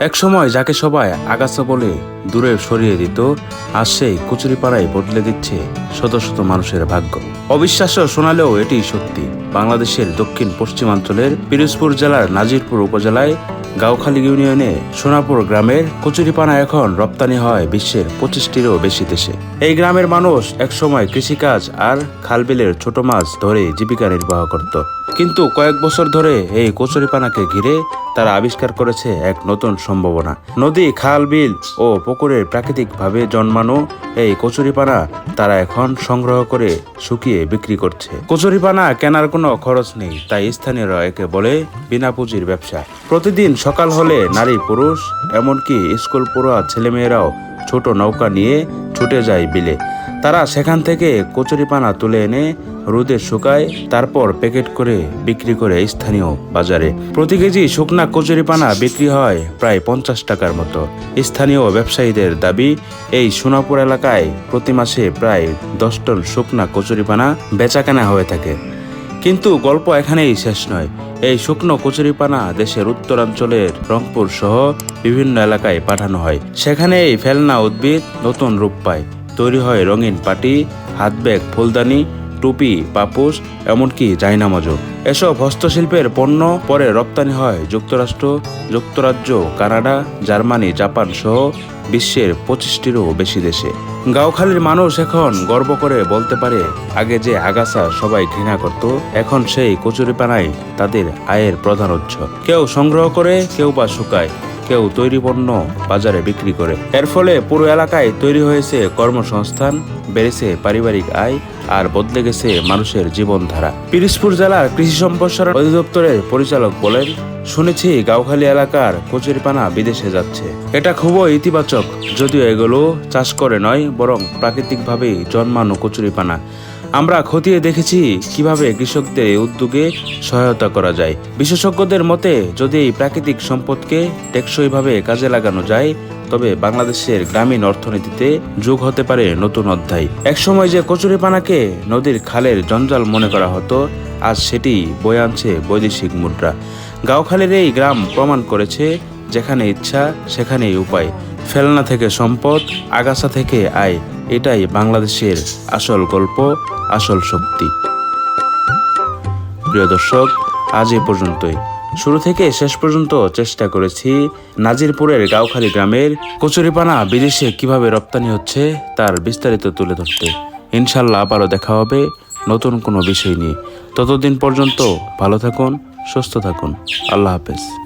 এক সময় যাকে সবাই আগাছা বলে দূরে সরিয়ে দিত, আজ সেই কচুরিপাড়ায় বদলে দিচ্ছে শত শত মানুষের ভাগ্য। অবিশ্বাস্য শোনালেও এটি সত্যি। বাংলাদেশের দক্ষিণ পশ্চিমাঞ্চলের পিরোজপুর জেলার নাজিরপুর উপজেলায় গাউখালী ইউনিয়নে সোনাপুর গ্রামের কচুরিপানা এখন রপ্তানি হয় বিশ্বের পঁচিশটিরও বেশি দেশে। এই গ্রামের মানুষ একসময় কৃষিকাজ আর খালবিলের ছোট মাছ ধরে জীবিকা নির্বাহ করত। কিন্তু কয়েক বছর ধরে এই কচুরিপানাকে ঘিরে তারা আবিষ্কার করেছে এক নতুন সম্ভাবনা। নদী, খাল, বিল ও পুকুরের প্রাকৃতিকভাবে জন্মানো এই কচুরিপানা তারা এখন সংগ্রহ করে শুকিয়ে বিক্রি করছে। কচুরিপানা কেনার কোনো খরচ নেই, তাই স্থানীয়রা একে বলে বিনা পুঁজির ব্যবসা। প্রতিদিন সকাল হলে নারী পুরুষ, এমনকি স্কুল পড়ুয়া ছেলেমেয়েরাও ছোট নৌকা নিয়ে ছুটে যায় বিলে। তারা সেখান থেকে কচুরিপানা তুলে এনে রোদে শুকায়, তারপর প্যাকেট করে বিক্রি করে স্থানীয় বাজারে। প্রতি কেজি শুকনা কচুরিপানা বিক্রি হয় প্রায় পঞ্চাশ টাকার মতো। স্থানীয় ব্যবসায়ীদের দাবি, এই সোনাপুর এলাকায় প্রতি মাসে প্রায় দশ টন শুকনা কচুরিপানা বেচাকেনা হয়ে থাকে। কিন্তু গল্প এখানেই শেষ নয়। এই শুকনো কচুরিপানা দেশের উত্তরাঞ্চলের রংপুর সহ বিভিন্ন এলাকায় পাঠানো হয়। সেখানে এই ফেলনা উদ্ভিদ নতুন রূপ পায়। তৈরি হয় রঙিন পাটি হাত ব্যাগ ফুলদানি, টুপি পাপুস এমনকি জাইনামাজও। এসব হস্তশিল্পের পণ্য পরে রপ্তানি হয় যুক্তরাষ্ট্র, যুক্তরাজ্য, কানাডা, জার্মানি, জাপান সহ বিশ্বের পঁচিশটিরও বেশি দেশে। গাওখালির মানুষ এখন গর্ব করে বলতে পারে, আগে যে আগাছা সবাই ঘৃণা করত, এখন সেই কচুরিপানাই তাদের আয়ের প্রধান উৎস। কেউ সংগ্রহ করে, কেউ বা শুকায়। কেউ তৈরি পণ্য বাজারে বিক্রি করে। এর ফলে পুরো এলাকায় তৈরি হয়েছে কর্মসংস্থান, বেড়েছে পারিবারিক আয় আর বদলে গেছে মানুষের জীবনধারা। পিরিজপুর জেলার কৃষি সম্প্রসারণ অধিদপ্তরের পরিচালক বলেন, শুনেছি গাওখালী এলাকার কচুরিপানা বিদেশে যাচ্ছে। এটা খুবই ইতিবাচক, যদিও এগুলো চাষ করে নয়, বরং প্রাকৃতিকভাবেই জন্মানো কচুরিপানা। আমরা খতিয়ে দেখেছি কীভাবে কৃষকদের উদ্যোগে সহায়তা করা যায়। বিশেষজ্ঞদের মতে, যদি এই প্রাকৃতিক সম্পদকে টেকসইভাবে কাজে লাগানো যায়, তবে বাংলাদেশের গ্রামীণ অর্থনীতিতে যোগ হতে পারে নতুন অধ্যায়। একসময় যে কচুরিপানাকে নদীর খালের জঞ্জাল মনে করা হতো, আজ সেটি বয়ে আনছে বৈদেশিক মুদ্রা। গাওখালের এই গ্রাম প্রমাণ করেছে, যেখানে ইচ্ছা, সেখানেই উপায়। ফেলনা থেকে সম্পদ, আগাছা থেকে আয়। এটাই বাংলাদেশের আসল গল্প, আসল শক্তি। প্রিয় দর্শক, আজ এ পর্যন্তই। শুরু থেকে শেষ পর্যন্ত চেষ্টা করেছি নাজিরপুরের গাওখালী গ্রামের কচুরিপানা বিদেশে কীভাবে রপ্তানি হচ্ছে তার বিস্তারিত তুলে ধরতে। ইনশাল্লাহ আবারও দেখা হবে নতুন কোনো বিষয় নিয়ে। ততদিন পর্যন্ত ভালো থাকুন, সুস্থ থাকুন। আল্লাহ হাফেজ।